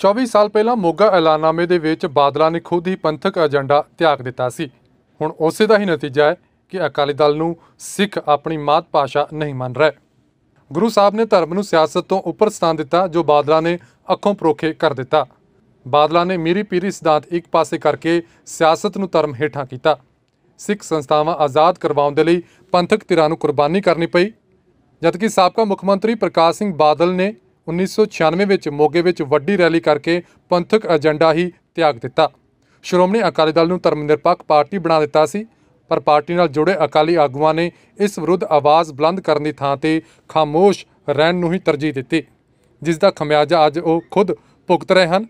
24 ਸਾਲ ਪਹਿਲਾਂ ਮੋਗਾ ਐਲਾਨਾਮੇ ਦੇ ਵਿੱਚ ਬਾਦਲਾਂ ਨੇ ਖੁਦ ਹੀ ਪੰਥਕ ਏਜੰਡਾ ਤਿਆਗ ਦਿੱਤਾ ਸੀ। ਹੁਣ ਉਸੇ ਦਾ ਹੀ ਨਤੀਜਾ ਹੈ ਕਿ ਅਕਾਲੀ ਦਲ ਨੂੰ ਸਿੱਖ ਆਪਣੀ ਮਾਤ ਭਾਸ਼ਾ ਨਹੀਂ ਮੰਨ ਰਿਹਾ। ਗੁਰੂ ਸਾਹਿਬ ਨੇ ਧਰਮ ਨੂੰ ਸਿਆਸਤ ਤੋਂ ਉੱਪਰ ਸਥਾਨ ਦਿੱਤਾ, ਜੋ ਬਾਦਲਾਂ ਨੇ ਅੱਖੋਂ ਪਰੋਖੇ ਕਰ ਦਿੱਤਾ। ਬਾਦਲਾਂ ਨੇ ਮੀਰੀ ਪੀਰੀ ਸਿਧਾਂਤ ਇੱਕ ਪਾਸੇ ਕਰਕੇ ਸਿਆਸਤ ਨੂੰ ਧਰਮ ਹੇਠਾਂ ਕੀਤਾ। ਸਿੱਖ ਸੰਸਥਾਵਾਂ ਆਜ਼ਾਦ ਕਰਵਾਉਣ ਦੇ ਲਈ ਪੰਥਕ ਧਿਰਾਂ ਨੂੰ ਕੁਰਬਾਨੀ ਕਰਨੀ ਪਈ, ਜਦਕਿ ਸਾਬਕਾ ਮੁੱਖ ਮੰਤਰੀ ਪ੍ਰਕਾਸ਼ ਸਿੰਘ ਬਾਦਲ ਨੇ 1996 ਵਿੱਚ ਮੋਗੇ ਵਿੱਚ ਵੱਡੀ ਰੈਲੀ ਕਰਕੇ ਪੰਥਕ ਏਜੰਡਾ ਹੀ ਤਿਆਗ ਦਿੱਤਾ। ਸ਼੍ਰੋਮਣੀ ਅਕਾਲੀ ਦਲ ਨੂੰ ਧਰਮ ਨਿਰਪੱਖ ਪਾਰਟੀ ਬਣਾ ਦਿੱਤਾ ਸੀ, ਪਰ ਪਾਰਟੀ ਨਾਲ ਜੁੜੇ ਅਕਾਲੀ ਆਗੂਆਂ ਨੇ ਇਸ ਵਿਰੁੱਧ ਆਵਾਜ਼ ਬੁਲੰਦ ਕਰਨ ਦੀ ਥਾਂ ਤੇ ਖਾਮੋਸ਼ ਰਹਿਣ ਨੂੰ ਹੀ ਤਰਜੀਹ ਦਿੱਤੀ, ਜਿਸ ਦਾ ਖਮਿਆਜਾ ਅੱਜ ਉਹ ਖੁਦ ਭੁਗਤ ਰਹੇ ਹਨ।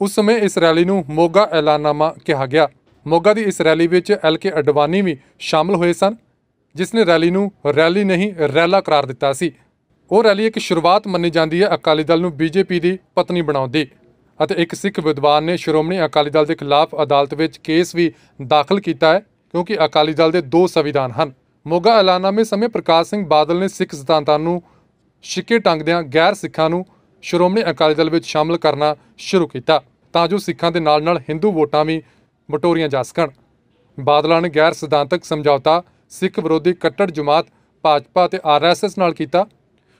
ਉਸ ਸਮੇਂ ਇਸ ਰੈਲੀ ਨੂੰ ਮੋਗਾ ਐਲਾਨਨਾਮਾ ਕਿਹਾ ਗਿਆ। ਮੋਗਾ ਦੀ ਇਸ ਰੈਲੀ ਵਿੱਚ ਐਲਕੇ ਅਡਵਾਨੀ ਵੀ ਸ਼ਾਮਲ ਹੋਏ ਸਨ, ਜਿਸ ਨੇ ਰੈਲੀ ਨੂੰ ਰੈਲੀ ਨਹੀਂ, ਰੈਲਾ ਕਰਾਰ ਦਿੱਤਾ ਸੀ। ਉਹ ਰੈਲੀ ਇੱਕ ਸ਼ੁਰੂਆਤ ਮੰਨੀ ਜਾਂਦੀ ਹੈ ਅਕਾਲੀ ਦਲ ਨੂੰ ਬੀਜੇਪੀ ਦੀ ਪਤਨੀ ਬਣਾਉਣ ਦੀ। ਅਤੇ ਇੱਕ ਸਿੱਖ ਵਿਦਵਾਨ ਨੇ ਸ਼੍ਰੋਮਣੀ ਅਕਾਲੀ ਦਲ ਦੇ ਖਿਲਾਫ ਅਦਾਲਤ ਵਿੱਚ ਕੇਸ ਵੀ ਦਾਖਲ ਕੀਤਾ ਹੈ, ਕਿਉਂਕਿ ਅਕਾਲੀ ਦਲ ਦੇ ਦੋ ਸੰਵਿਧਾਨ ਹਨ। ਮੋਗਾ ਐਲਾਨਾਮੇ ਸਮੇਂ ਪ੍ਰਕਾਸ਼ ਸਿੰਘ ਬਾਦਲ ਨੇ ਸਿੱਖ ਸਿਧਾਂਤਾਂ ਨੂੰ ਛਿੱਕੇ ਟੰਗਦਿਆਂ ਗੈਰ ਸਿੱਖਾਂ ਨੂੰ ਸ਼੍ਰੋਮਣੀ ਅਕਾਲੀ ਦਲ ਵਿੱਚ ਸ਼ਾਮਲ ਕਰਨਾ ਸ਼ੁਰੂ ਕੀਤਾ, ਤਾਂ ਜੋ ਸਿੱਖਾਂ ਦੇ ਨਾਲ-ਨਾਲ ਹਿੰਦੂ ਵੋਟਾਂ ਵੀ ਬਟੋਰੀਆਂ ਜਾ ਸਕਣ। ਬਾਦਲਾਂ ਨੇ ਗੈਰ ਸਿਧਾਂਤਕ ਸਮਝੌਤਾ ਸਿੱਖ ਵਿਰੋਧੀ ਕੱਟੜ ਜਮਾਤ ਭਾਜਪਾ ਤੇ ਆਰਐਸਐਸ ਨਾਲ ਕੀਤਾ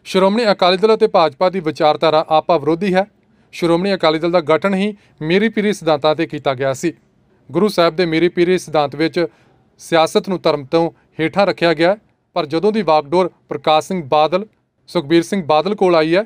ਸ਼੍ਰੋਮਣੀ ਅਕਾਲੀ ਦਲ ਅਤੇ ਭਾਜਪਾ ਦੀ ਵਿਚਾਰਧਾਰਾ ਆਪਾ ਵਿਰੋਧੀ ਹੈ। ਸ਼੍ਰੋਮਣੀ ਅਕਾਲੀ ਦਲ ਦਾ ਗਠਨ ਹੀ ਮੇਰੀ ਪੀਰੀ ਸਿਧਾਂਤਾਂ ਤੇ ਕੀਤਾ ਗਿਆ ਸੀ। ਗੁਰੂ ਸਾਹਿਬ ਦੇ ਮੇਰੀ ਪੀਰੀ ਸਿਧਾਂਤ ਵਿੱਚ ਸਿਆਸਤ ਨੂੰ ਧਰਮ ਤੋਂ ਹੇਠਾਂ ਰੱਖਿਆ ਗਿਆ ਪਰ ਜਦੋਂ ਦੀ ਵਾਗਡੋਰ ਪ੍ਰਕਾਸ਼ ਸਿੰਘ ਬਾਦਲ, ਸੁਖਬੀਰ ਸਿੰਘ ਬਾਦਲ ਕੋਲ ਆਈ ਹੈ,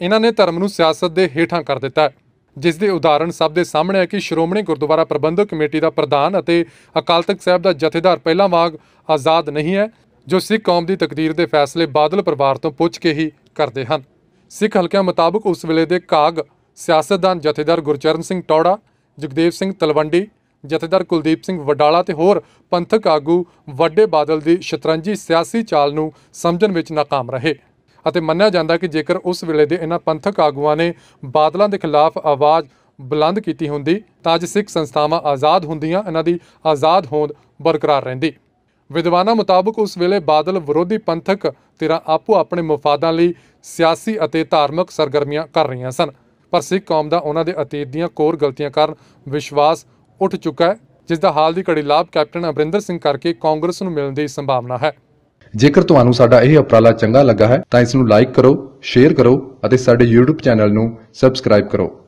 ਇਹਨਾਂ ਨੇ ਧਰਮ ਨੂੰ ਸਿਆਸਤ ਦੇ ਹੇਠਾਂ ਕਰ ਦਿੱਤਾ ਜਿਸ ਦੇ ਉਦਾਹਰਣ ਸਭ ਦੇ ਸਾਹਮਣੇ ਹੈ ਕਿ ਸ਼੍ਰੋਮਣੀ ਗੁਰਦੁਆਰਾ ਪ੍ਰਬੰਧਕ ਕਮੇਟੀ ਦਾ ਪ੍ਰਧਾਨ ਅਤੇ ਅਕਾਲ ਤਖਤ ਸਾਹਿਬ ਦਾ ਜਥੇਦਾਰ ਪਹਿਲਾਂ ਵਾਂਗ ਆਜ਼ਾਦ ਨਹੀਂ ਹੈ। ਜੋ ਸਿੱਖ ਕੌਮ ਦੀ ਤਕਦੀਰ ਦੇ ਫੈਸਲੇ ਬਾਦਲ ਪਰਿਵਾਰ ਤੋਂ ਪੁੱਛ ਕੇ ਹੀ ਕਰਦੇ ਹਨ। ਸਿੱਖ ਹਲਕਿਆਂ ਮੁਤਾਬਕ ਉਸ ਵੇਲੇ ਦੇ ਕਾਗ, ਸਿਆਸਤਦਾਨ ਜਥੇਦਾਰ ਗੁਰਚਰਨ ਸਿੰਘ ਟੌੜਾ, ਜਗਦੇਵ ਸਿੰਘ ਤਲਵੰਡੀ, ਜਥੇਦਾਰ ਕੁਲਦੀਪ ਸਿੰਘ ਵਡਾਲਾ ਤੇ ਹੋਰ ਪੰਥਕ ਆਗੂ ਵੱਡੇ ਬਾਦਲ ਦੀ ਸ਼ਤਰੰਜੀ ਸਿਆਸੀ ਚਾਲ ਨੂੰ ਸਮਝਣ ਵਿੱਚ ناکਾਮ ਰਹੇ ਅਤੇ ਮੰਨਿਆ ਜਾਂਦਾ ਕਿ ਜੇਕਰ ਉਸ ਵੇਲੇ ਦੇ ਇਹਨਾਂ ਪੰਥਕ ਆਗੂਆਂ ਨੇ ਬਾਦਲਾਂ ਦੇ ਖਿਲਾਫ ਆਵਾਜ਼ ਬੁਲੰਦ ਕੀਤੀ ਹੁੰਦੀ ਤਾਂ ਅੱਜ ਸਿੱਖ ਸੰਸਥਾਵਾਂ ਆਜ਼ਾਦ ਹੁੰਦੀਆਂ, ਇਹਨਾਂ ਦੀ ਆਜ਼ਾਦ ਹੋਂਦ ਬਰਕਰਾਰ ਰਹਿੰਦੀ। ਵਿਦਵਾਨਾਂ ਮੁਤਾਬਕ ਉਸ ਵੇਲੇ ਬਾਦਲ ਵਿਰੋਧੀ ਪੰਥਕ ਧਿਰਾਂ ਆਪੋ ਆਪਣੇ ਮਫਾਦਾਂ ਲਈ ਸਿਆਸੀ ਅਤੇ ਧਾਰਮਿਕ ਸਰਗਰਮੀਆਂ ਕਰ ਰਹੀਆਂ ਸਨ। ਪਰ ਸਿੱਖ ਕੌਮ ਦਾ ਉਹਨਾਂ ਦੇ ਅਤੀਤ ਦੀਆਂ ਕੋਰ ਗਲਤੀਆਂ ਕਾਰਨ ਵਿਸ਼ਵਾਸ ਉੱਠ ਚੁੱਕਾ ਹੈ, ਜਿਸ ਦਾ ਹਾਲ ਦੀ ਘੜੀ ਲਾਭ ਕੈਪਟਨ ਅਮਰਿੰਦਰ ਸਿੰਘ ਕਰਕੇ ਕਾਂਗਰਸ ਨੂੰ ਮਿਲਣ ਦੀ ਸੰਭਾਵਨਾ ਹੈ। ਜੇਕਰ ਤੁਹਾਨੂੰ ਸਾਡਾ ਇਹ ਉਪਰਾਲਾ ਚੰਗਾ ਲੱਗਾ ਹੈ, ਤਾਂ ਇਸ ਨੂੰ ਲਾਈਕ ਕਰੋ ਸ਼ੇਅਰ ਕਰੋ ਅਤੇ ਸਾਡੇ YouTube ਚੈਨਲ ਨੂੰ ਸਬਸਕ੍ਰਾਈਬ ਕਰੋ।